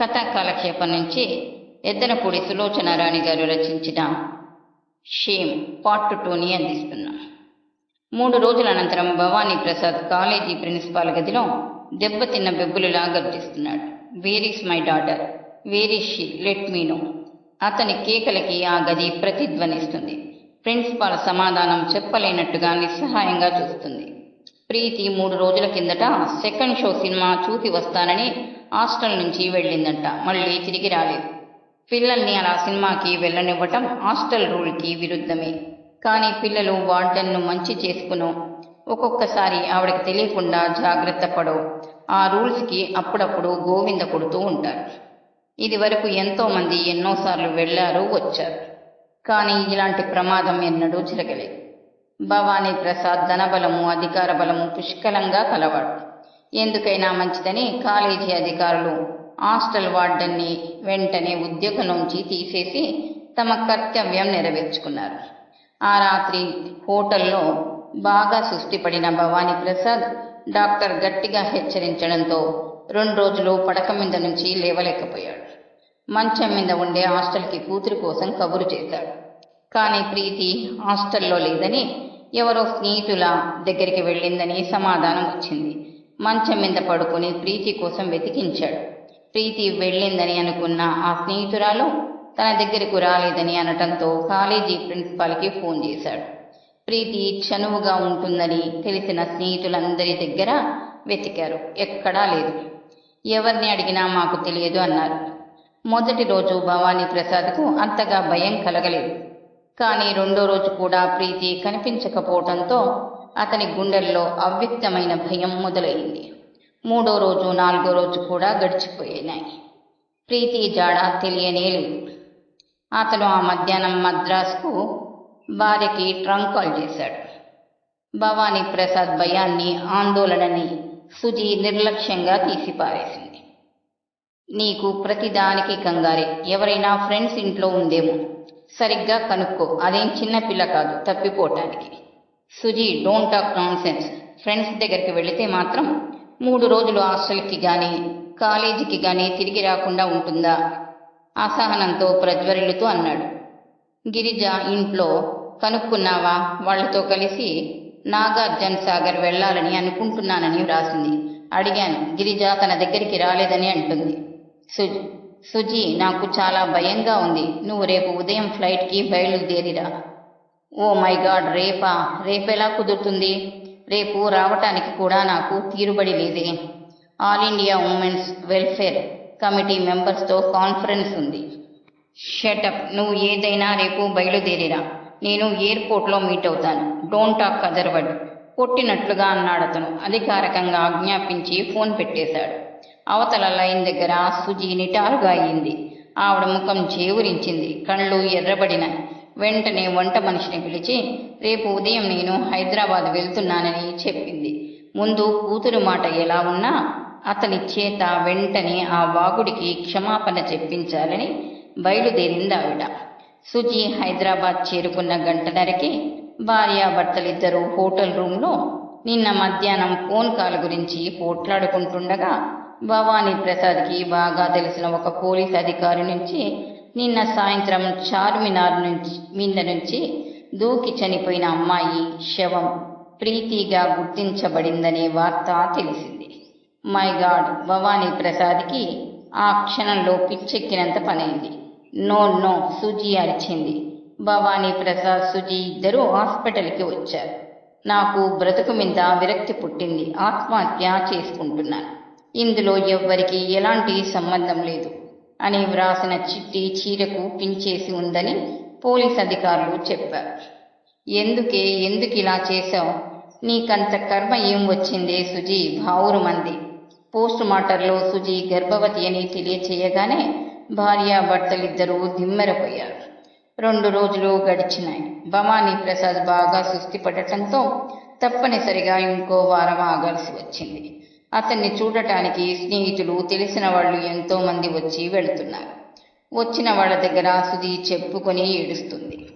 కథా కాలక్షేపం నుంచి ఎద్దనపూడి సులోచన రాణి గారు రచించిన షేమ్ పార్ట్ టూని అందిస్తున్నాం. మూడు రోజుల అనంతరం భవానీ ప్రసాద్ కాలేజీ ప్రిన్సిపాల్ గదిలో దెబ్బతిన్న బెబ్బులులా గర్జిస్తున్నాడు where's my daughter where's she let me know అతని కేకలకి ఆ గది ప్రతిధ్వనిస్తుంది. ప్రిన్సిపాల్ సమాధానం చెప్పలేనట్టుగా నిస్సహాయంగా చూస్తుంది. ప్రీతి మూడు రోజుల కిందట సెకండ్ షో సినిమా చూసి వస్తానని హాస్టల్ నుంచి వెళ్ళిందంట. మళ్ళీ తిరిగి రాలేదు. పిల్లల్ని అలా సినిమాకి వెళ్ళనివ్వటం హాస్టల్ రూల్కి విరుద్ధమే. కానీ పిల్లలు వార్డెన్ను మంచి చేసుకునో. ఒక్కొక్కసారి ఆవిడకి తెలియకుండా జాగ్రత్త పడవు ఆ రూల్స్కి అప్పుడప్పుడు గోవింద కొడుతూ ఉంటారు. ఇది వరకు ఎంతోమంది ఎన్నోసార్లు వెళ్ళారు వచ్చారు. కానీ ఇలాంటి ప్రమాదం ఎన్నడూ జరగలేదు. భవానీ ప్రసాద్ ధనబలము అధికార బలము పుష్కలంగా కలవాడు. ఎందుకైనా మంచిదని కాలేజీ అధికారులు హాస్టల్ వార్డెన్ని వెంటనే ఉద్యోగంలోంచి తీసేసి తమ కర్తవ్యం నెరవేర్చుకున్నారు. ఆ రాత్రి హోటల్లో బాగా సుస్థిపడిన భవానీ ప్రసాద్ డాక్టర్ గట్టిగా హెచ్చరించడంతో రెండు రోజులు పడక మీద నుంచి లేవలేకపోయాడు. మంచం మీద ఉండే హాస్టల్కి కూతురు కోసం కబురు చేశాడు. కానీ ప్రీతి హాస్టల్లో లేదని ఎవరో స్నేహితుల దగ్గరికి వెళ్ళిందని సమాధానం వచ్చింది. మంచం మీద పడుకుని ప్రీతి కోసం వెతికించాడు. ప్రీతి వెళ్ళిందని అనుకున్న ఆ స్నేహితురాలు తన దగ్గరకు రాలేదని అనటంతో కాలేజీ ప్రిన్సిపాల్కి ఫోన్ చేశాడు. ప్రీతి చనువుగా ఉంటుందని తెలిసిన స్నేహితులందరి దగ్గర వెతికారు. ఎక్కడా లేదు. ఎవరిని అడిగినా మాకు తెలియదు అన్నారు. మొదటి రోజు భవానీ ప్రసాద్కు అంతగా భయం కలగలేదు. కానీ రెండో రోజు కూడా ప్రీతి కనిపించకపోవడంతో అతని గుండెల్లో అవ్యక్తమైన భయం మొదలైంది. మూడో రోజు నాలుగో రోజు కూడా గడిచిపోయినాయి. ప్రీతి జాడ తెలియనే లేదు. అతను ఆ మధ్యాహ్నం మద్రాసుకు భార్యకి ట్రంక్ కాల్ చేశాడు. భవానీ ప్రసాద్ భయాన్ని ఆందోళనని సుజి నిర్లక్ష్యంగా తీసిపారేసింది. నీకు ప్రతిదానికి కంగారే. ఎవరైనా ఫ్రెండ్స్ ఇంట్లో ఉందేమో. సరిగ్గా కనుక్కో. అదేం చిన్నపిల్ల కాదు తప్పిపోవటానికి. Suji don't talk nonsense friends దగ్గరికి వెళితే మాత్రం మూడు రోజులు హాస్టల్కి కానీ కాలేజీకి కానీ తిరిగి రాకుండా ఉంటుందా? అసహనంతో ప్రజ్వరిల్లుతూ అన్నాడు. గిరిజ ఇంట్లో కనుక్కున్నావా? వాళ్ళతో కలిసి నాగార్జున సాగర్ వెళ్ళాలని అనుకుంటున్నానని వ్రాసింది. అడిగాను. గిరిజ తన దగ్గరికి రాలేదని అంటుంది. సుజి సుజీ నాకు చాలా భయంగా ఉంది. నువ్వు రేపు ఉదయం ఫ్లైట్కి బయలుదేరిరా. ఓ మై గాడ్ రేపా? రేపెలా కుదురుతుంది? రేపు రావటానికి కూడా నాకు తీరుబడి లేదే. All India women's welfare committee మెంబర్స్తో కాన్ఫరెన్స్ ఉంది. షటప్ నువ్వు ఏదైనా రేపు బయలుదేరిరా. నేను ఎయిర్పోర్ట్లో మీట్ అవుతాను. డోంట్ టాక్ అదర్వర్డ్ కొట్టినట్లుగా అన్నాడు అతను. అధికారికంగా ఆజ్ఞాపించి ఫోన్ పెట్టేశాడు. అవతల లైన్ దగ్గర సుజీ నిటారుగా అయింది. ఆవిడ ముఖం చేవురించింది. కళ్ళు ఎర్రబడినాయి. వెంటనే వంట మనిషిని పిలిచి రేపు ఉదయం నేను హైదరాబాద్ వెళ్తున్నానని చెప్పింది. ముందు కూతురు మాట ఎలా ఉన్నా అతని చేత వెంటనే ఆ వాగుడికి క్షమాపణ చెప్పించాలని బయలుదేరింది ఆవిడ సుజి హైదరాబాద్ చేరుకున్న గంటన్నరకి భార్యాభర్తలిద్దరూ హోటల్ రూమ్లో నిన్న మధ్యాహ్నం ఫోన్ కాల్ గురించి పోట్లాడుకుంటుండగా భవానీ ప్రసాద్కి బాగా తెలిసిన ఒక పోలీస్ అధికారి నుంచి నిన్న సాయంత్రం చార్మినార్ నుంచి మీద నుంచి దూకి చనిపోయిన అమ్మాయి శవం ప్రీతిగా గుర్తించబడిందనే వార్త తెలిసింది. మై గాడ్ భవానీ ప్రసాద్కి ఆ క్షణంలో పిచ్చెక్కినంత పనైంది. నో నో సుజీ అరిచింది. భవానీ ప్రసాద్ సుజీ ఇద్దరూ హాస్పిటల్కి వచ్చారు. నాకు బ్రతుకు మీద విరక్తి పుట్టింది. ఆత్మహత్య చేసుకుంటున్నాను. ఇందులో ఎవ్వరికి ఎలాంటి సంబంధం లేదు. అని వ్రాసిన చిట్టి చీరకు పించేసి ఉందని పోలీస్ అధికారులు చెప్పారు. ఎందుకే ఎందుకు ఇలా చేశావు? నీకంత కర్మ ఏం వచ్చిందే సుజీ? భావురుమంది పోస్ట్ మార్టంలో సుజీ గర్భవతి అని తెలియచేయగానే భార్యాభర్తలిద్దరూ దిమ్మెరపోయారు. రెండు రోజులు గడిచినాయి. భవానీ ప్రసాద్ బాగా సుస్థిపడటంతో తప్పనిసరిగా ఇంకో వారం ఆగాల్సి వచ్చింది. అతన్ని చూడటానికి స్నేహితులు తెలిసిన వాళ్ళు ఎంతో మంది వచ్చి వెళుతున్నారు. వచ్చిన వాళ్ళ దగ్గర సుధి చెప్పుకొని ఏడుస్తుంది.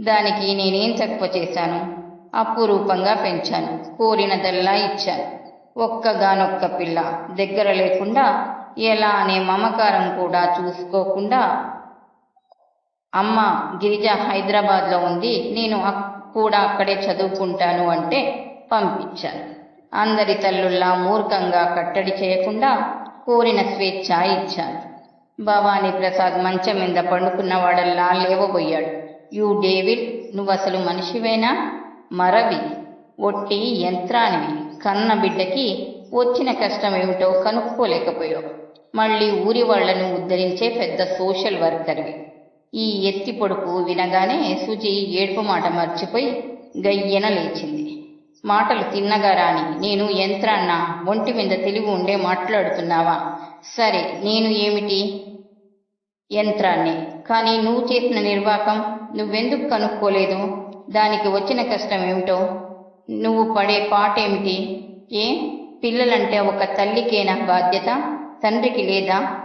దానికి నేనేం తక్కువ చేశాను? అప్పురూపంగా పెంచాను. కోరినదల్లా ఇచ్చాను. ఒక్కగానొక్క పిల్ల దగ్గర లేకుండా ఎలా అనే మమకారం కూడా చూసుకోకుండా అమ్మ గిరిజ హైదరాబాద్లో ఉంది నేను కూడా అక్కడే చదువుకుంటాను అంటే పంపించాను. అందరి తల్లుల్లా మూర్ఖంగా కట్టడి చేయకుండా కోరిన స్వేచ్ఛ ఇచ్చారు భవానీ ప్రసాద్ మంచం మీద పండుకున్నవాడల్లా లేవబోయాడు. యూ డేవిడ్ నువ్వు అసలు మనిషివేనా? మరవి. ఒట్టి యంత్రానివి. కన్న బిడ్డకి వచ్చిన కష్టం ఏమిటో కనుక్కోలేకపోయావు. మళ్ళీ ఊరి వాళ్ళను ఉద్ధరించే పెద్ద సోషల్ వర్కర్వి. ఈ ఎత్తి పొడుపు వినగానే సుజి ఏడుపు మాట మర్చిపోయి గయ్యన లేచింది. మాటలు తిన్నగా రాని నేను యంత్రాన్న ఒంటి మీద తెలివి ఉండే మాట్లాడుతున్నావా? సరే నేను ఏమిటి? యంత్రాన్ని. కానీ నువ్వు చేసిన నిర్వాకం నువ్వెందుకు కనుక్కోలేదు? దానికి వచ్చిన కష్టం ఏమిటో? నువ్వు పడే పాటేమిటి? ఏ? పిల్లలంటే ఒక తల్లికేనా బాధ్యత? తండ్రికి లేదా?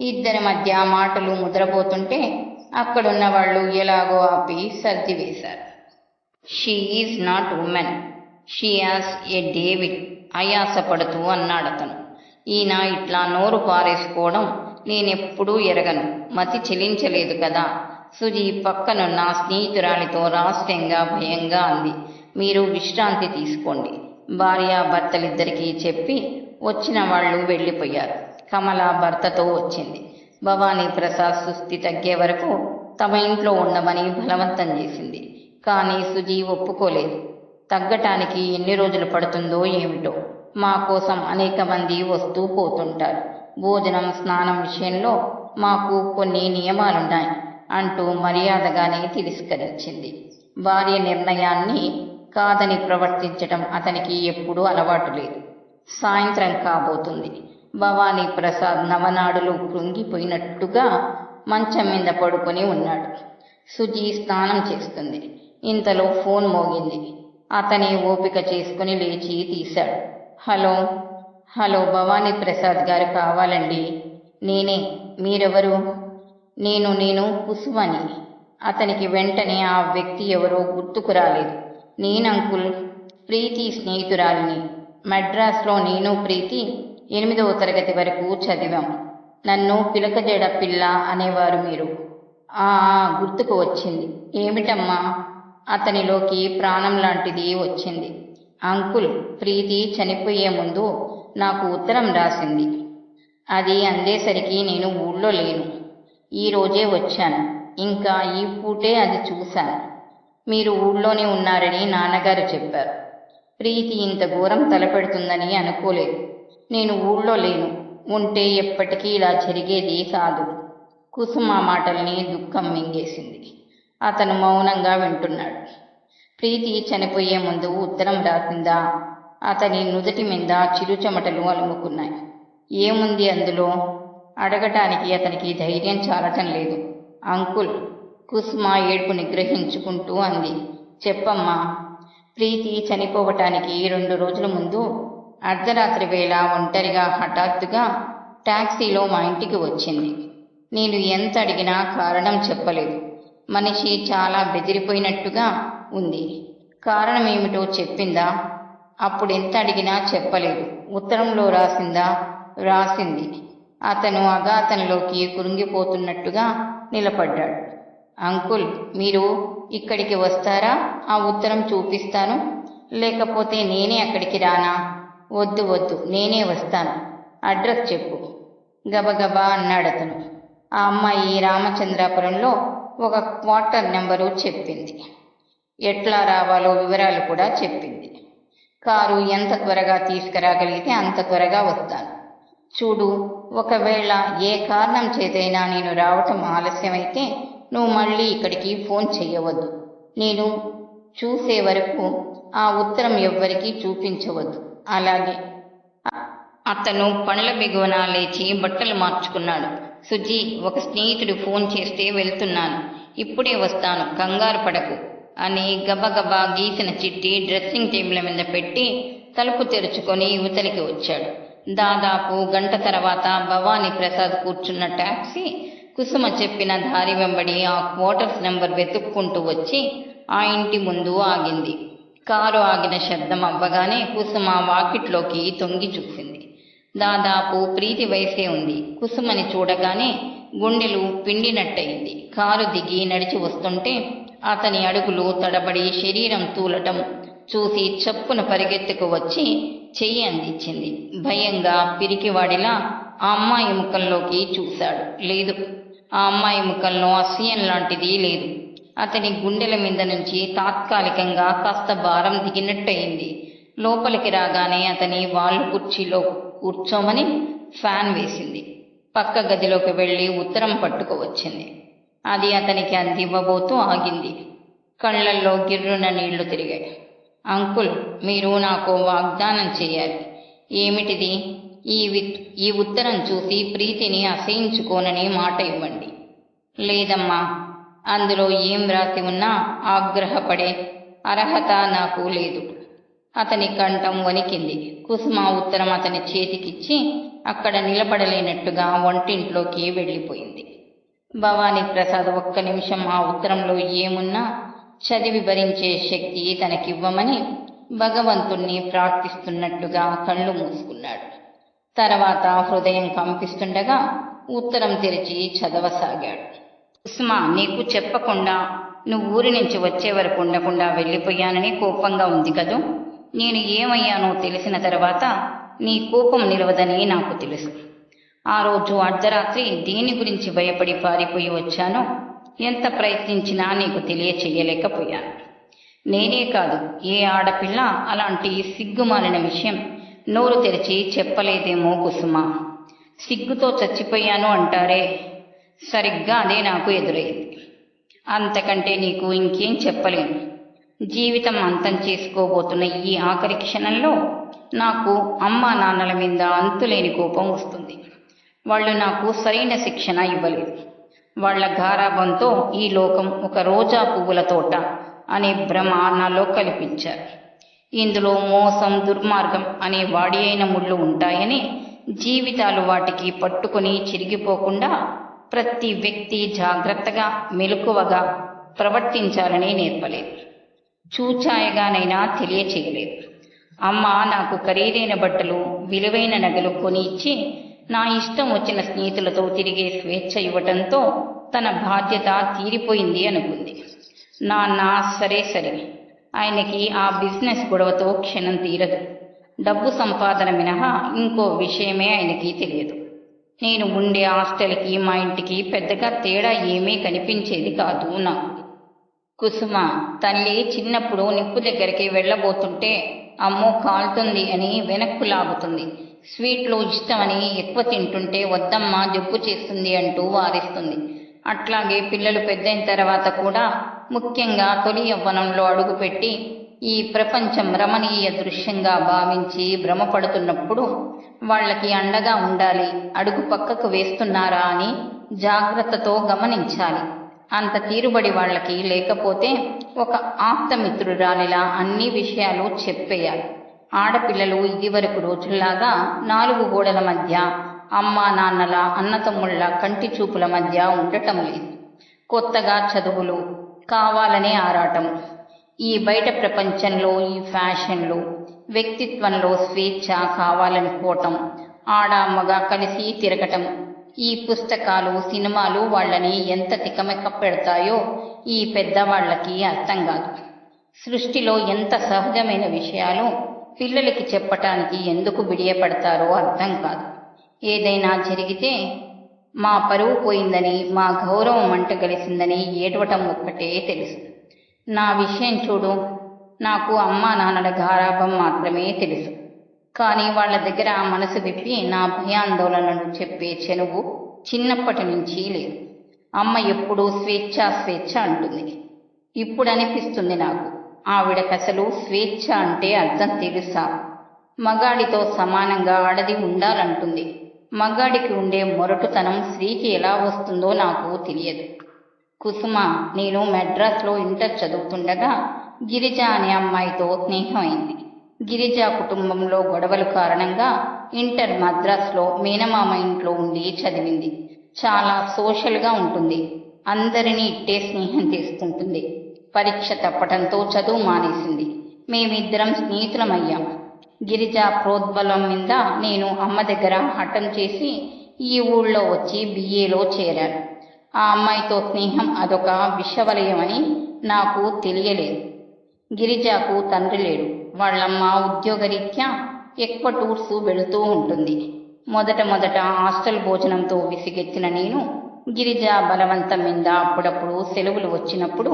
ఇద్దరి మధ్య మాటలు ముద్రపోతుంటే అక్కడున్న వాళ్ళు ఎలాగో ఆపి సర్ది వేశారు. She is not woman she's a David. అయాసపడుతూ అన్నాడతను ఈయన ఇట్లా నోరు పారేసుకోవడం నేనెప్పుడూ ఎరగను. మతి చెలించలేదు కదా. సుజి పక్కనున్న స్నేహితురాలితో రహస్యంగా భయంగా అంది. మీరు విశ్రాంతి తీసుకోండి. భార్యాభర్తలిద్దరికీ చెప్పి వచ్చిన వాళ్ళు వెళ్ళిపోయారు. కమల భర్తతో వచ్చింది. భవానీ ప్రసాద్ సుస్థి తగ్గే వరకు తమ ఇంట్లో ఉండమని బలవంతం చేసింది. కానీ సుజీ ఒప్పుకోలేదు. తగ్గటానికి ఎన్ని రోజులు పడుతుందో ఏమిటో. మా కోసం అనేక మంది వస్తూ పోతుంటారు. భోజనం స్నానం విషయంలో మాకు కొన్ని నియమాలున్నాయి అంటూ మర్యాదగానే తిరస్కరించింది. భార్య నిర్ణయాన్ని కాదని ప్రవర్తించటం అతనికి ఎప్పుడూ అలవాటు లేదు. సాయంత్రం కాబోతుంది. భవానీ ప్రసాద్ నవనాడులు కృంగిపోయినట్టుగా మంచం మీద పడుకొని ఉన్నాడు. సుజీ స్నానం చేస్తుంది. ఇంతలో ఫోన్ మోగింది. అతని ఓపిక చేసుకుని లేచి తీశాడు. హలో హలో భవానీ ప్రసాద్ గారు కావాలండి. నేనే మీరెవరు? నేను నేను కుసుమని అతనికి వెంటనే ఆ వ్యక్తి ఎవరో గుర్తుకు రాలేదు. నేను అంకుల్ ప్రీతి స్నేహితురాలిని. మద్రాస్లో నేను ప్రీతి ఎనిమిదవ తరగతి వరకు చదివాం. నన్ను పిలకజడ పిల్ల అనేవారు మీరు. ఆ, గుర్తుకు వచ్చింది. ఏమిటమ్మా? అతనిలోకి ప్రాణం లాంటిది వచ్చింది. అంకుల్ ప్రీతి చనిపోయే ముందు నాకు ఉత్తరం రాసింది. అది అందేసరికి నేను ఊళ్ళో లేను. ఈ రోజే వచ్చాను. ఇంకా ఈ పూటే అది చూశాను. మీరు ఊళ్ళోనే ఉన్నారని నాన్నగారు చెప్పారు. ప్రీతి ఇంత ఘోరం తలపెడుతుందని అనుకోలేదు. నేను ఊళ్ళో లేను. ఉంటే ఎప్పటికీ ఇలా జరిగేది కాదు. కుసుమ మాటల్ని దుఃఖం మింగేసింది. అతను మౌనంగా వింటున్నాడు. ప్రీతి చనిపోయే ముందు ఉత్తరం రాసిందా? అతని నుదుటి మీద చిరుచెమటలు అలుముకున్నాయి. ఏముంది అందులో? అడగటానికి అతనికి ధైర్యం చాలటం లేదు. అంకుల్ కుసుమ ఏడుపు నిగ్రహించుకుంటూ అంది. చెప్పమ్మా ప్రీతి చనిపోవటానికి రెండు రోజుల ముందు అర్ధరాత్రి వేళ ఒంటరిగా హఠాత్తుగా టాక్సీలో మా ఇంటికి వచ్చింది. నేను ఎంత అడిగినా కారణం చెప్పలేదు. మనిషి చాలా బెదిరిపోయినట్టుగా ఉంది. కారణం ఏమిటో చెప్పిందా? అప్పుడు ఎంత అడిగినా చెప్పలేదు. ఉత్తరంలో రాసిందా? రాసింది. అతను అఘాతంలోకి కురింగిపోతున్నట్టుగా నిలబడ్డాడు. అంకుల్ మీరు ఇక్కడికి వస్తారా? ఆ ఉత్తరం చూపిస్తాను. లేకపోతే నేనే అక్కడికి రానా? వద్దు వద్దు నేనే వస్తాను. అడ్రస్ చెప్పు. గబగబా అన్నాడు అతను ఆ అమ్మాయి రామచంద్రాపురంలో ఒక క్వార్టర్ నెంబరు చెప్పింది. ఎట్లా రావాలో వివరాలు కూడా చెప్పింది. కారు ఎంత త్వరగా తీసుకురాగలిగితే అంత త్వరగా వస్తాను. చూడు ఒకవేళ ఏ కారణం చేతైనా నేను రావటం ఆలస్యమైతే నువ్వు మళ్ళీ ఇక్కడికి ఫోన్ చేయవద్దు. నేను చూసే వరకు ఆ ఉత్తరం ఎవ్వరికీ చూపించవద్దు. అలాగే అతను పండ్ల బిగువన లేచి బట్టలు మార్చుకున్నాడు. సుజీ ఒక స్నేహితుడు ఫోన్ చేస్తే వెళ్తున్నాను. ఇప్పుడే వస్తాను కంగారు పడకు అని గబగబా గీసిన చిట్టి డ్రెస్సింగ్ టేబుల్ మీద పెట్టి తలుపు తెరుచుకొని యువతలికి వచ్చాడు. దాదాపు గంట తర్వాత భవానీ ప్రసాద్ కూర్చున్న టాక్సీ కుసుమ చెప్పిన దారి వెంబడి ఆ క్వార్టర్స్ నెంబర్ వెతుక్కుంటూ వచ్చి ఆ ఇంటి ముందు ఆగింది. కారు ఆగిన శబ్దం అవ్వగానే కుసుమ వాకిట్లోకి తొంగి చూసింది. దాదాపు ప్రీతి వయసే ఉంది. కుసుమని చూడగానే గుండెలు పిండినట్టయింది. కారు దిగి నడిచి వస్తుంటే అతని అడుగులు తడబడి శరీరం తూలటం చూసి చప్పున పరిగెత్తుకు వచ్చి చెయ్యి అందించింది. భయంగా పిరికివాడిలా ఆ అమ్మాయి ముఖంలోకి చూశాడు. లేదు ఆ అమ్మాయి ముఖంలో అసహ్యం లాంటిది లేదు. అతని గుండెల మీద నుంచి తాత్కాలికంగా కాస్త భారం దిగినట్టయింది. లోపలికి రాగానే అతని వాళ్ళు కుర్చీలో కూర్చోమని ఫ్యాన్ వేసింది. పక్క గదిలోకి వెళ్ళి ఉత్తరం పట్టుకువచ్చింది. అది అతనికి అందివ్వబోతూ ఆగింది. కళ్ళల్లో గిర్రున నీళ్ళు తిరిగాయి. అంకుల్ మీరు నాకు వాగ్దానం చేయాలి. ఏమిటిది? ఈ విత్ ఈ ఉత్తరం చూసి ప్రీతిని అసహించుకోనని మాట ఇవ్వండి. లేదమ్మా అందులో ఏం వ్రాసి ఉన్నా ఆగ్రహపడే అర్హత నాకు లేదు. అతని కంఠం వణికింది. కుసుమ ఉత్తరం అతని చేతికిచ్చి అక్కడ నిలబడలేనట్టుగా వంటింట్లోకి వెళ్ళిపోయింది. భవానీ ప్రసాద్ ఒక్క నిమిషం ఆ ఉత్తరంలో ఏమున్నా చదివి భరించే శక్తి తనకివ్వమని భగవంతుణ్ణి ప్రార్థిస్తున్నట్టుగా కళ్ళు మూసుకున్నాడు. తర్వాత హృదయం కంపిస్తుండగా ఉత్తరం తెరిచి చదవసాగాడు. ఉస్మా నీకు చెప్పకుండా నువ్వు ఊరి నుంచి వచ్చే వరకు ఉండకుండా వెళ్ళిపోయానని కోపంగా ఉంది కదూ? నేను ఏమయ్యానో తెలిసిన తర్వాత నీ కోపం నిలవదని నాకు తెలుసు. ఆ రోజు అర్ధరాత్రి దేని గురించి భయపడి పారిపోయి వచ్చానో ఎంత ప్రయత్నించినా నీకు తెలియచేయలేకపోయాను నేనే కాదు ఏ ఆడపిల్ల అలాంటి సిగ్గుమాలిన విషయం నోరు తెరిచి చెప్పలేదేమో కుసుమ. సిగ్గుతో చచ్చిపోయాను అంటారే సరిగ్గా అదే నాకు ఎదురైంది. అంతకంటే నీకు ఇంకేం చెప్పలేను. జీవితం అంతం చేసుకోబోతున్న ఈ ఆఖరి క్షణంలో నాకు అమ్మా నాన్నల మీద అంతులేని కోపం వస్తుంది. వాళ్ళు నాకు సరైన శిక్షణ ఇవ్వలేదు. వాళ్ళ గారాభంతో ఈ లోకం ఒక రోజా పువ్వుల తోట అనే భ్రమ నాలో కల్పించారు. ఇందులో మోసం దుర్మార్గం అనే వాడి అయిన ముళ్ళు ఉంటాయని జీవితాలు వాటికి పట్టుకుని చిరిగిపోకుండా ప్రతి వ్యక్తి జాగ్రత్తగా మెలకువగా ప్రవర్తించాలని నేర్పలేదు. చూచాయగానైనా తెలియచేయలేదు. అమ్మ నాకు ఖరీదైన బట్టలు విలువైన నగలు కొని ఇచ్చి నా ఇష్టం వచ్చిన స్నేహితులతో తిరిగే స్వేచ్ఛ ఇవ్వటంతో తన బాధ్యత తీరిపోయింది అనుకుంది. నాన్న సరే సరే. ఆయనకి ఆ బిజినెస్ గొడవతో క్షణం తీరదు. డబ్బు సంపాదన మినహా ఇంకో విషయమే ఆయనకి తెలియదు. నేను ఉండే హాస్టల్కి మా ఇంటికి పెద్దగా తేడా ఏమీ కనిపించేది కాదు నాకు. కుసుమ తల్లి చిన్నప్పుడు నిప్పు దగ్గరికి వెళ్ళబోతుంటే అమ్మో కాలుతుంది అని వెనక్కు లాగుతుంది. స్వీట్లు ఇష్టమని ఎక్కువ తింటుంటే వద్దమ్మ జబ్బు చేస్తుంది అంటూ వారిస్తుంది అట్లాగే పిల్లలు పెద్దయిన తర్వాత కూడా ముఖ్యంగా తొలి యవ్వనంలో అడుగుపెట్టి ఈ ప్రపంచం రమణీయ దృశ్యంగా భావించి భ్రమపడుతున్నప్పుడు వాళ్ళకి అండగా ఉండాలి అడుగు పక్కకు వేస్తున్నారా అని జాగ్రత్తతో గమనించాలి. అంత తీరుబడి వాళ్ళకి లేకపోతే ఒక ఆప్తమిత్రురాలిలా అన్ని విషయాలు చెప్పేయాలి. ఆడపిల్లలు ఇదివరకు రోజుల్లాగా నాలుగు గోడల మధ్య అమ్మా నాన్నల అన్నతమ్ముళ్ళ కంటి చూపుల మధ్య ఉండటం లేదు. కొత్తగా చదువులు కావాలనే ఆరాటం. ఈ బయట ప్రపంచంలో ఈ ఫ్యాషన్లు వ్యక్తిత్వంలో స్వేచ్ఛ కావాలనుకోవటం ఆడ మగ కలిసి తిరగటం ఈ పుస్తకాలు సినిమాలు వాళ్ళని ఎంత తికమెక్క పెడతాయో ఈ పెద్దవాళ్ళకి అర్థం కాదు. సృష్టిలో ఎంత సహజమైన విషయాలు పిల్లలకి చెప్పటానికి ఎందుకు బిడియపడతారో అర్థం కాదు. ఏదైనా జరిగితే మా పరువు పోయిందని మా గౌరవం మంటగలిసిందని ఏడవటం ఒక్కటే తెలుసు. నా విషయం చూడు నాకు అమ్మా నాన్నల గారాభం మాత్రమే తెలుసు. కానీ వాళ్ళ దగ్గర మనసు విప్పి నా భయాందోళనలు చెప్పే చెనువు చిన్నప్పటి నుంచి లేదు. అమ్మ ఎప్పుడూ స్వేచ్ఛ స్వేచ్ఛ అంటుంది. ఇప్పుడు అనిపిస్తుంది నాకు. ఆవిడకి అసలు స్వేచ్ఛ అంటే అర్థం తెలుసా? మగాడితో సమానంగా ఆడది ఉండాలంటుంది. మగాడికి ఉండే మొరటుతనం స్త్రీకి ఎలా వస్తుందో నాకు తెలియదు. కుసుమ నేను మెడ్రాస్లో ఇంటర్ చదువుతుండగా గిరిజ అనే అమ్మాయితో స్నేహం అయింది గిరిజా కుటుంబంలో గొడవల కారణంగా ఇంటర్ మద్రాస్లో మేనమామ ఇంట్లో ఉండి చదివింది. చాలా సోషల్గా ఉంటుంది. అందరినీ ఇట్టే స్నేహం తీసుకుంటుంది పరీక్ష తప్పటంతో చదువు మానేసింది. మేమిద్దరం స్నేహితులమయ్యాం. గిరిజ ప్రోద్బలం మీద నేను అమ్మ దగ్గర హఠం చేసి ఈ ఊళ్ళో వచ్చి బిఏలో చేరాను. ఆ అమ్మాయితో స్నేహం అదొక విషవలయమని నాకు తెలియలేదు. గిరిజాకు తండ్రి లేడు. వాళ్ళమ్మ ఉద్యోగరీత్యా ఎక్కువ టూర్స్ వెళుతూ ఉంటుంది. మొదట మొదట హాస్టల్ భోజనంతో విసిగెత్తిన నేను గిరిజ బలవంతం మీద అప్పుడప్పుడు సెలవులు వచ్చినప్పుడు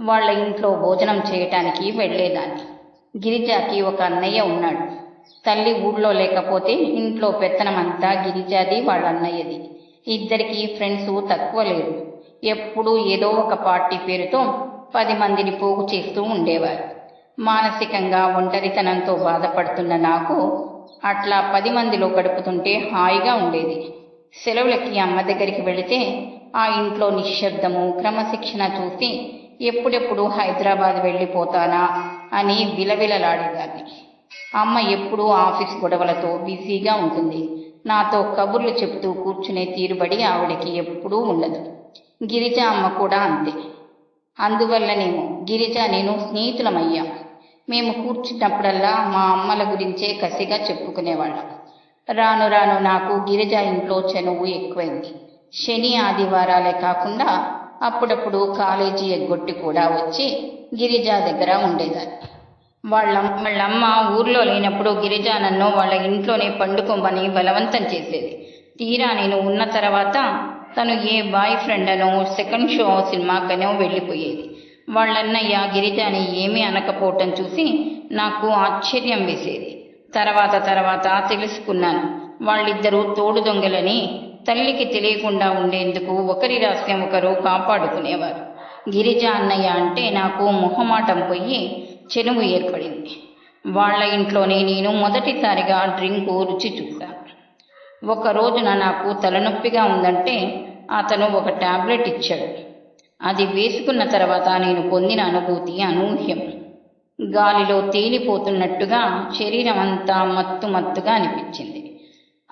వాళ్ళ ఇంట్లో భోజనం చేయటానికి వెళ్ళేదాన్ని. గిరిజాకి ఒక అన్నయ్య ఉన్నాడు. తల్లి ఊళ్ళో లేకపోతే ఇంట్లో పెత్తనమంతా గిరిజాది వాళ్ళ అన్నయ్యది. ఇద్దరికీ ఫ్రెండ్స్ తక్కువ లేరు. ఎప్పుడూ ఏదో ఒక పార్టీ పేరుతో పది మందిని పోగు చేస్తూ ఉండేవారు. మానసికంగా ఒంటరితనంతో బాధపడుతున్న నాకు అట్లా పది మందిలో గడుపుతుంటే హాయిగా ఉండేది. సెలవులకి అమ్మ దగ్గరికి వెళితే ఆ ఇంట్లో నిశ్శబ్దము క్రమశిక్షణ చూసి ఎప్పుడెప్పుడు హైదరాబాద్ వెళ్ళిపోతానా అని విలవిలలాడేదాన్ని. అమ్మ ఎప్పుడూ ఆఫీస్ గొడవలతో బిజీగా ఉంటుంది. నాతో కబుర్లు చెప్తూ కూర్చునే తీరుబడి ఆవిడకి ఎప్పుడూ ఉండదు. గిరిజ అమ్మ కూడా అంతే. అందువల్లనేమో గిరిజ నేను స్నేహితులమయ్యాం. మేము కూర్చున్నప్పుడల్లా మా అమ్మల గురించే కసిగా చెప్పుకునేవాళ్ళం. రాను రాను నాకు గిరిజ ఇంట్లో చనువు ఎక్కువైంది. శని ఆదివారాలే కాకుండా అప్పుడప్పుడు కాలేజీ ఎగ్గొట్టి కూడా వచ్చి గిరిజ దగ్గర ఉండేదాన్ని. వాళ్ళ వాళ్ళమ్మ ఊర్లో లేనప్పుడు గిరిజ నన్ను వాళ్ళ ఇంట్లోనే పండుకోమని బలవంతం చేసేది. తీరా నేను ఉన్న తర్వాత తను ఏ బాయ్ ఫ్రెండ్ అనో సెకండ్ షో సినిమాకనో వెళ్ళిపోయేది. వాళ్ళన్నయ్య గిరిజని ఏమీ అనకపోవటం చూసి నాకు ఆశ్చర్యం వేసేది. తర్వాత తర్వాత తెలుసుకున్నాను. వాళ్ళిద్దరూ తోడు దొంగలని తల్లికి తెలియకుండా ఉండేందుకు ఒకరి రహస్యం ఒకరు కాపాడుకునేవారు. గిరిజ అన్నయ్య అంటే నాకు మొహమాటం పోయి చెనువు ఏర్పడింది. వాళ్ళ ఇంట్లోనే నేను మొదటిసారిగా డ్రింకు రుచి చూశాను. ఒక రోజున నాకు తలనొప్పిగా ఉందంటే అతను ఒక టాబ్లెట్ ఇచ్చాడు. అది వేసుకున్న తర్వాత నేను పొందిన అనుభూతి అనూహ్యం. గాలిలో తేలిపోతున్నట్టుగా శరీరం అంతా మత్తు మత్తుగా అనిపించింది.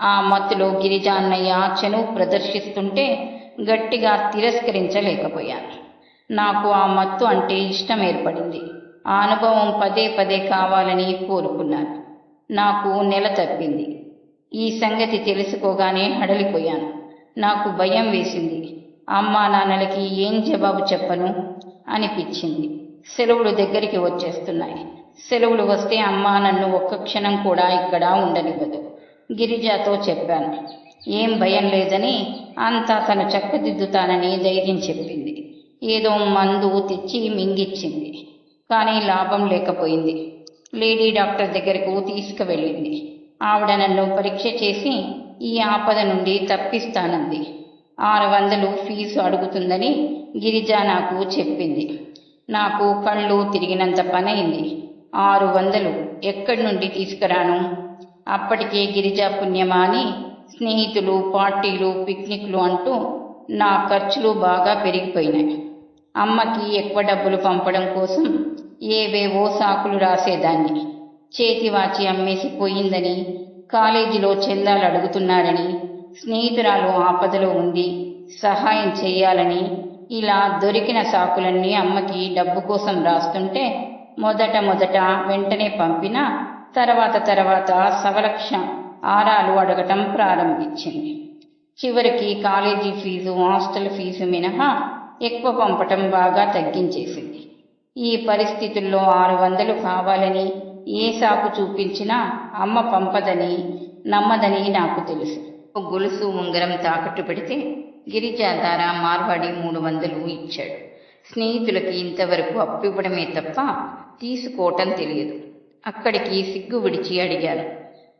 ఆ మత్తులో గిరిజ అన్నయ్య ప్రదర్శిస్తుంటే గట్టిగా తిరస్కరించలేకపోయాను. నాకు ఆ మత్తు అంటే ఇష్టం ఏర్పడింది ఆ అనుభవం పదే పదే కావాలని కోరుకున్నాను. నాకు నెల తప్పింది. ఈ సంగతి తెలుసుకోగానే హడలిపోయాను. నాకు భయం వేసింది. అమ్మా నాన్నలకి ఏం జవాబు చెప్పను? అనిపించింది. సెలవులు దగ్గరికి వచ్చేస్తున్నాయి. సెలవులు వస్తే అమ్మా నన్ను ఒక్క క్షణం కూడా ఇక్కడ ఉండనివ్వదు. గిరిజాతో చెప్పాను. ఏం భయం లేదని అంతా తను చక్కదిద్దుతానని ధైర్యం చెప్పింది. ఏదో మందు తెచ్చి మింగిచ్చింది. కానీ లాభం లేకపోయింది. లేడీ డాక్టర్ దగ్గరకు తీసుకువెళ్ళింది. ఆవిడ నన్ను పరీక్ష చేసి ఈ ఆపద నుండి తప్పిస్తానంది. ఆరు వందలు ఫీజు అడుగుతుందని గిరిజ నాకు చెప్పింది. నాకు కళ్ళు తిరిగినంత పనైంది. ఆరు వందలు ఎక్కడి నుండి తీసుకురాను? అప్పటికే గిరిజ పుణ్యమా అని స్నేహితులు పార్టీలు పిక్నిక్లు అంటూ నా ఖర్చులు బాగా పెరిగిపోయినాయి. అమ్మకి ఎక్కువ డబ్బులు పంపడం కోసం ఏవేవో సాకులు రాసేదాన్ని. చేతివాచి అమ్మేసి పోయిందని కాలేజీలో చందాలు అడుగుతున్నారని స్నేహితురాలు ఆపదలో ఉంది సహాయం చేయాలని ఇలా దొరికిన సాకులన్నీ అమ్మకి డబ్బు కోసం రాస్తుంటే మొదట మొదట వెంటనే పంపిన తర్వాత తర్వాత సవలక్ష ఆరాలు అడగటం ప్రారంభించింది. చివరికి కాలేజీ ఫీజు హాస్టల్ ఫీజు మినహా ఎక్కువ పంపటం బాగా తగ్గించేసింది. ఈ పరిస్థితుల్లో ఆరు వందలు కావాలని ఏ సాకు చూపించినా అమ్మ పంపదని నమ్మదని నాకు తెలుసు. గొలుసు ఉంగరం తాకట్టు పెడితే గిరిజాధార మార్వాడి మూడు వందలు ఇచ్చాడు. స్నేహితులకి ఇంతవరకు అప్పు ఇవ్వడమే తప్ప తీసుకోవటం తెలియదు. అక్కడికి సిగ్గు విడిచి అడిగాను.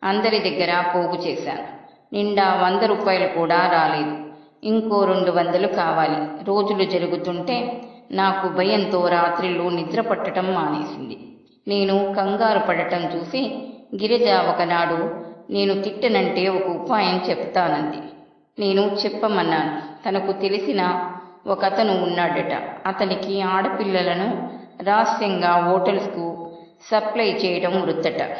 అందరి దగ్గర పోగు చేశాను. నిండా వంద రూపాయలు కూడా రాలేదు. ఇంకో రెండు వందలు కావాలి. రోజులు జరుగుతుంటే నాకు భయంతో రాత్రిలో నిద్ర పట్టడం మానేసింది. నేను కంగారు పడటం చూసి గిరిజ ఒకనాడు నేను తిట్టనంటే ఒక ఉపాయం చెప్తానంది. నేను చెప్పమన్నాను. తనకు తెలిసిన ఒకతను ఉన్నాడట. అతనికి ఆడపిల్లలను రహస్యంగా హోటల్స్కు సప్లై చేయడం వృత్తట.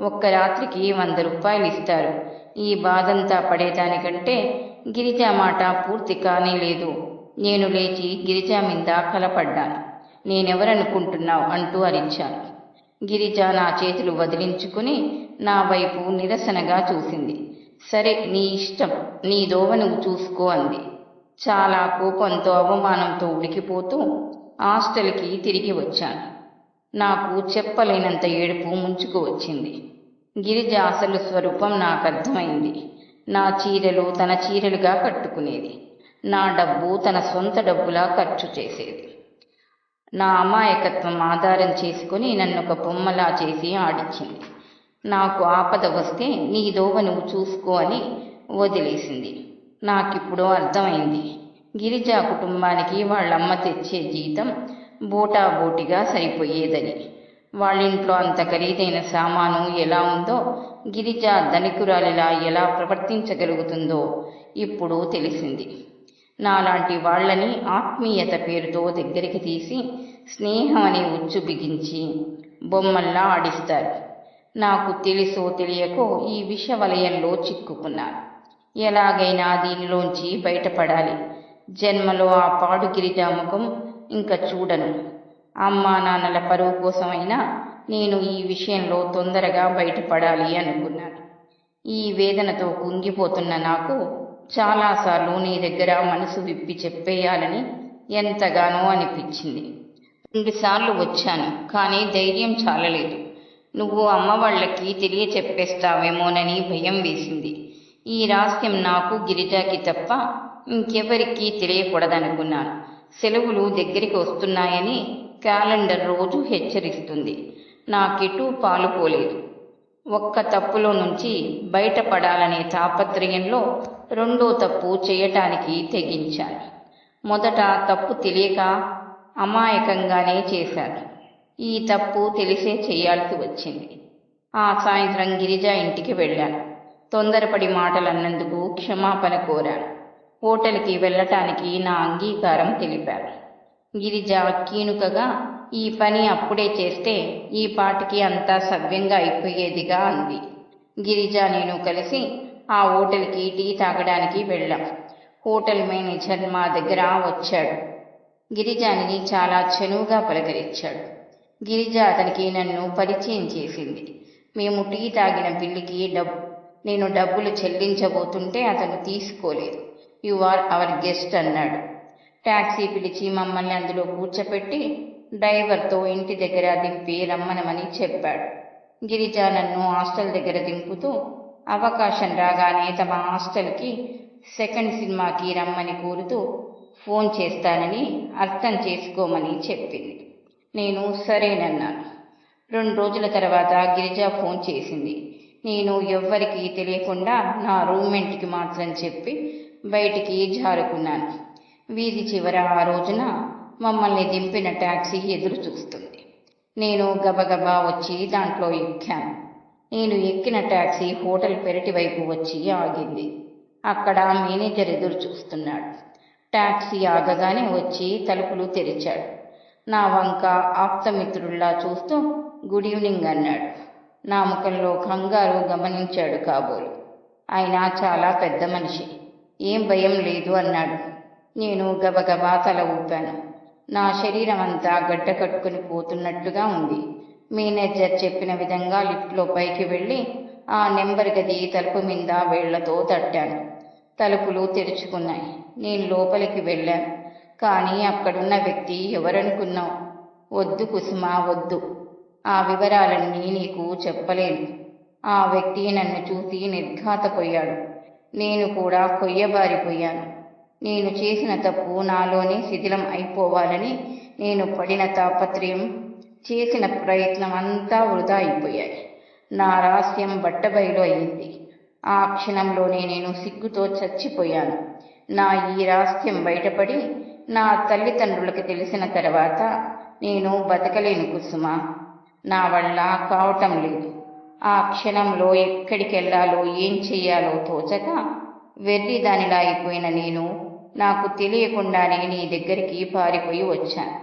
ఒక్క రాత్రికి వంద రూపాయలు ఇస్తారు. ఈ బాధంతా పడేదానికంటే గిరిజ మాట పూర్తి కానే లేదు. నేను లేచి గిరిజ మీద కలపడ్డాను. నేనెవరనుకుంటున్నావు? అంటూ అరించాను. గిరిజ నా చేతులు వదిలించుకుని నా వైపు నిరసనగా చూసింది. సరే నీ ఇష్టం. నీ దోవ నువ్వు చూసుకో అంది. చాలా కోపంతో అవమానంతో ఉడికిపోతూ హాస్టల్కి తిరిగి వచ్చాను. నాకు చెప్పలేనంత ఏడుపు ముంచుకు వచ్చింది. గిరిజ అసలు స్వరూపం నాకు అర్థమైంది. నా చీరలు తన చీరలుగా కట్టుకునేది. నా డబ్బు తన సొంత డబ్బులా ఖర్చు చేసేది. నా అమాయకత్వం ఆధారం చేసుకుని నన్ను ఒక బొమ్మలా చేసి ఆడించింది నాకు ఆపద వస్తే నీ దోవ నువ్వు చూసుకో అని వదిలేసింది. నాకిప్పుడు అర్థమైంది. గిరిజా కుటుంబానికి వాళ్ళమ్మ తెచ్చే జీతం బోటాబోటిగా సరిపోయేదని. వాళ్ళింట్లో అంత ఖరీదైన సామాను ఎలా ఉందో గిరిజ ధనికురాలిలా ఎలా ప్రవర్తించగలుగుతుందో ఇప్పుడు తెలిసింది. నాలాంటి వాళ్ళని ఆత్మీయత పేరుతో దగ్గరికి తీసి స్నేహం అనే ఉచ్చు బిగించి బొమ్మల్లా ఆడిస్తారు. నాకు తెలుసో తెలియకో ఈ విష వలయంలో చిక్కుకున్నాను. ఎలాగైనా దీనిలోంచి బయటపడాలి. జన్మలో ఆ పాడుగిరిజా ముఖం ఇంకా చూడను. అమ్మా నాన్నల పరువు కోసమైనా నేను ఈ విషయంలో తొందరగా బయటపడాలి అనుకున్నాను. ఈ వేదనతో కుంగిపోతున్న నాకు చాలాసార్లు నీ దగ్గర మనసు విప్పి చెప్పేయాలని ఎంతగానో అనిపించింది. రెండుసార్లు వచ్చాను కానీ ధైర్యం చాలలేదు. నువ్వు అమ్మ వాళ్ళకి తెలియ చెప్పేస్తావేమోనని భయం వేసింది. ఈ రహస్యం నాకు గిరిజాకి తప్ప ఇంకెవరికీ తెలియకూడదనుకున్నాను. సెలవులు దగ్గరికి వస్తున్నాయని క్యాలెండర్ రోజు హెచ్చరిస్తుంది. నాకెటూ పాలుపోలేదు ఒక్క తప్పులో నుంచి బయటపడాలనే తాపత్రయంలో రెండో తప్పు చేయటానికి తెగించాను. మొదట తప్పు తెలియక అమాయకంగానే చేశాను. ఈ తప్పు తెలిసే చేయాల్సి వచ్చింది. ఆ సాయంత్రం గిరిజ ఇంటికి వెళ్ళాను. తొందరపడి మాటలు అన్నందుకు క్షమాపణ కోరాను. హోటల్కి వెళ్ళటానికి నా అంగీకారం తెలిపాను. గిరిజ కీనుకగా ఈ పని అప్పుడే చేస్తే ఈ పాటికి అంతా సవ్యంగా అయిపోయేదిగా అంది. గిరిజ నేను కలిసి ఆ హోటల్కి టీ తాగడానికి వెళ్ళాం. హోటల్ మేనేజర్ మా దగ్గర వచ్చాడు. గిరిజాని చాలా చనువుగా పలకరించాడు. గిరిజ అతనికి నన్ను పరిచయం చేసింది. మేము టీ తాగిన బిల్లుకి డబ్ నేను డబ్బులు చెల్లించబోతుంటే అతను తీసుకోలేదు. యు ఆర్ అవర్ గెస్ట్ అన్నాడు. ట్యాక్సీ పిలిచి మమ్మల్ని అందులో కూర్చోపెట్టి డ్రైవర్తో ఇంటి దగ్గర దింపి రమ్మనమని చెప్పాడు. గిరిజ నన్ను హాస్టల్ దగ్గర దింపుతూ అవకాశం రాగానే తమ హాస్టల్కి సెకండ్ సినిమాకి రమ్మని కోరుతూ ఫోన్ చేస్తానని అర్థం చేసుకోమని చెప్పింది. నేను సరేనన్నాను. రెండు రోజుల తర్వాత గిరిజ ఫోన్ చేసింది. నేను ఎవ్వరికీ తెలియకుండా నా రూమ్మేట్కి మాత్రం చెప్పి బయటికి జారుకున్నాను. వీధి చివర ఆ రోజున మమ్మల్ని దింపిన ట్యాక్సీ ఎదురు చూస్తుంది. నేను గబగబా వచ్చి దాంట్లో ఎక్కాను. నేను ఎక్కిన ట్యాక్సీ హోటల్ పెరటి వైపు వచ్చి ఆగింది. అక్కడ మేనేజర్ ఎదురు చూస్తున్నాడు. ట్యాక్సీ ఆగగానే వచ్చి తలుపులు తెరిచాడు. నా వంక ఆప్తమిత్రుల్లా చూస్తూ గుడ్ ఈవినింగ్ అన్నాడు. నా ముఖంలో కంగారు గమనించాడు కాబోలు. ఆయన చాలా పెద్ద మనిషి. ఏం భయం లేదు అన్నాడు. నేను గబగబా తల ఊపాను. నా శరీరం అంతా గడ్డ కట్టుకుని పోతున్నట్లుగా ఉంది. మేనేజర్ చెప్పిన విధంగా లిఫ్ట్లో పైకి వెళ్ళి ఆ నెంబర్ గది తలుపు మీద వేళ్ళతో తట్టాను. తలుపులు తెరుచుకున్నాయి. నేను లోపలికి వెళ్ళాను. కానీ అక్కడున్న వ్యక్తి ఎవరనుకున్నావు? వద్దు కుసుమ వద్దు. ఆ వివరాలన్నీ నీకు చెప్పలేను. ఆ వ్యక్తి నన్ను చూసి నిర్ఘాతపోయాడు. నేను కూడా కొయ్యబారిపోయాను. నేను చేసిన తప్పు నాలోనే శిథిలం అయిపోవాలని నేను పడిన తాపత్రయం చేసిన ప్రయత్నం అంతా వృధా అయిపోయాయి. నా రహస్యం బట్టబయలు అయింది. ఆ క్షణంలోనే నేను సిగ్గుతో చచ్చిపోయాను. నా ఈ రహస్యం బయటపడి నా తల్లిదండ్రులకు తెలిసిన తర్వాత నేను బతకలేను కుసుమ. నా వల్ల కావటం లేదు. ఆ క్షణంలో ఎక్కడికి వెళ్ళాలో ఏం చెయ్యాలో తోచక వెర్రి దానిలా అయిపోయిన నేను నాకు తెలియకుండానే నీ దగ్గరికి పారిపోయి వచ్చాను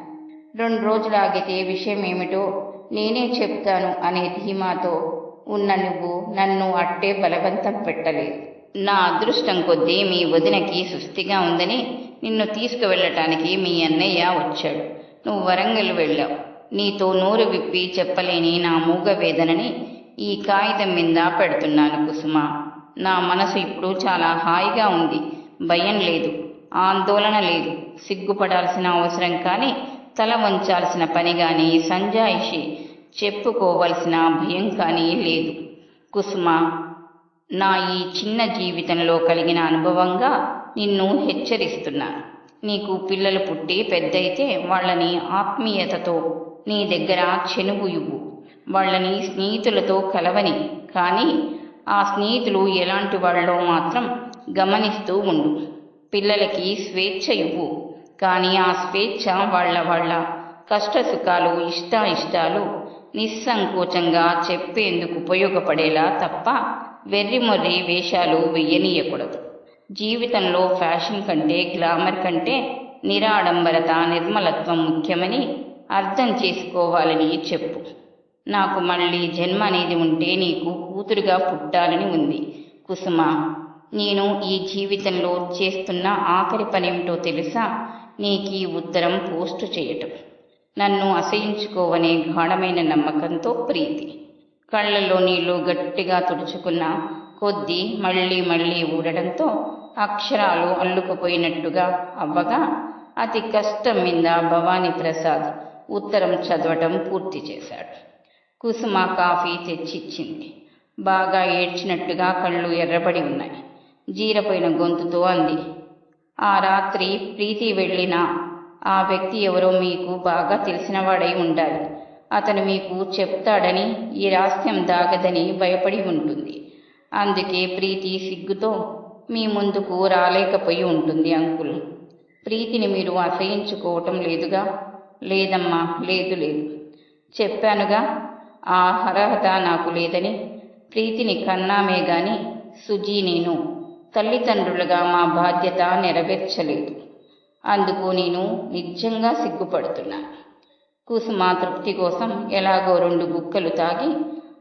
రెండు రోజులు ఆగితే విషయం ఏమిటో నేనే చెప్తాను అనే ధీమాతో ఉన్న నువ్వు నన్ను అట్టే బలవంతం పెట్టలేదు. నా అదృష్టం కొద్దీ మీ వదినకి సుస్థిగా ఉందని నిన్ను తీసుకువెళ్ళటానికి మీ అన్నయ్య వచ్చాడు. నువ్వు వరంగల్ వెళ్ళావు. నీతో నోరు విప్పి చెప్పలేని నా మూగ వేదనని ఈ కాగితం మీద పెడుతున్నాను కుసుమ. నా మనసు ఇప్పుడు చాలా హాయిగా ఉంది. భయం లేదు. ఆందోళన లేదు. సిగ్గుపడాల్సిన అవసరం కానీ తల వంచాల్సిన పని కానీ సంజాయిషి చెప్పుకోవలసిన భయం కానీ లేదు. కుసుమ నా ఈ చిన్న జీవితంలో కలిగిన అనుభవంగా నిన్ను హెచ్చరిస్తున్నాను నీకు పిల్లలు పుట్టి పెద్దయితే వాళ్ళని ఆత్మీయతతో నీ దగ్గర చెనుగు ఇవ్వు. వాళ్ళని స్నేహితులతో కలవని. కానీ ఆ స్నేహితులు ఎలాంటి వాళ్ళో మాత్రం గమనిస్తూ ఉండు. పిల్లలకి స్వేచ్ఛ ఇవ్వు. కానీ ఆ స్వేచ్ఛ వాళ్ళ వాళ్ళ కష్ట సుఖాలు ఇష్టాయిష్టాలు నిస్సంకోచంగా చెప్పేందుకు ఉపయోగపడేలా తప్ప వెర్రిమొర్రి వేషాలు వెయ్యనీయకూడదు. జీవితంలో ఫ్యాషన్ కంటే గ్లామర్ కంటే నిరాడంబరత నిర్మలత్వం ముఖ్యమని అర్థం చేసుకోవాలని చెప్పు. నాకు మళ్ళీ జన్మ అనేది ఉంటే నీకు కూతురుగా పుట్టాలని ఉంది. కుసుమ నేను ఈ జీవితంలో చేస్తున్న ఆఖరి పనేమిటో తెలుసా? నీకు ఈ ఉత్తరం పోస్టు చేయటం. నన్ను అసహించుకోవనే గాఢమైన నమ్మకంతో ప్రీతి. కళ్ళల్లో నీళ్ళు గట్టిగా తుడుచుకున్న కొద్దీ మళ్ళీ మళ్ళీ ఊడడంతో అక్షరాలు అల్లుకుపోయినట్టుగా అవ్వగా అతి కష్టం మీద భవానీ ప్రసాద్ ఉత్తరం చదవటం పూర్తి చేశాడు. కుసుమ కాఫీ తెచ్చిచ్చింది. బాగా ఏడ్చినట్టుగా కళ్ళు ఎర్రబడి ఉన్నాయి. జీరపోయిన గొంతుతో అంది ఆ రాత్రి ప్రీతి వెళ్ళిన ఆ వ్యక్తి ఎవరో మీకు బాగా తెలిసినవాడై ఉండాలి. అతను మీకు చెప్తాడని ఈ రహస్యం దాగదని భయపడి ఉంటుంది. అందుకే ప్రీతి సిగ్గుతో మీ ముందుకు రాలేకపోయి ఉంటుంది అంకుల్. ప్రీతిని మీరు అసహించుకోవటం లేదుగా? లేదమ్మా లేదు లేదు. చెప్పానుగా ఆ అర్హత నాకు లేదని. ప్రీతిని కన్నామే గాని సుజీ నేను తల్లిదండ్రులుగా మా బాధ్యత నెరవేర్చలేదు. అందుకు నేను నిజంగా సిగ్గుపడుతున్నాను కుసుమ తృప్తి కోసం ఎలాగో రెండు గుక్కలు తాగి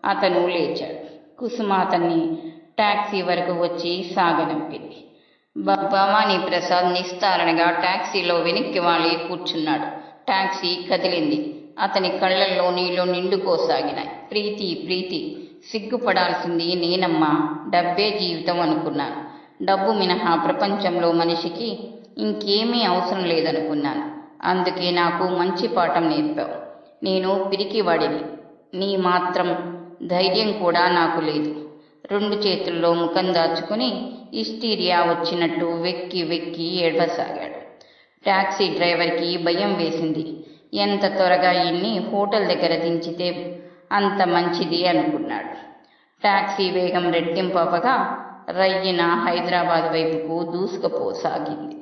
అతను లేచాడు. కుసుమ అతన్ని ట్యాక్సీ వరకు వచ్చి సాగనంపింది. భవానీ ప్రసాద్ నిస్తారణగా టాక్సీలో వెనక్కి వాలి కూర్చున్నాడు. టాక్సీ కదిలింది. అతని కళ్ళల్లో నీళ్ళు నిండుకోసాగినాయి. ప్రీతి ప్రీతి సిగ్గుపడాల్సింది నేనమ్మా. డబ్బే జీవితం అనుకున్నాను డబ్బు మినహా ప్రపంచంలో మనిషికి ఇంకేమీ అవసరం లేదనుకున్నాను. అందుకే నాకు మంచి పాఠం నేర్పావు. నేను పిరికివాడిని. నీ మాత్రం ధైర్యం కూడా నాకు లేదు. రెండు చేతుల్లో ముఖం దాచుకుని ఇస్టీరియా వచ్చినట్టు వెక్కి వెక్కి ఏడవసాగాడు. టాక్సీ డ్రైవర్కి భయం వేసింది. ఎంత త్వరగా ఇన్ని హోటల్ దగ్గర దించితే అంత మంచిది అనుకున్నాడు. టాక్సీ వేగం రెట్టింపవగా రయ్యిన హైదరాబాద్ వైపుకు దూసుకుపోసాగింది.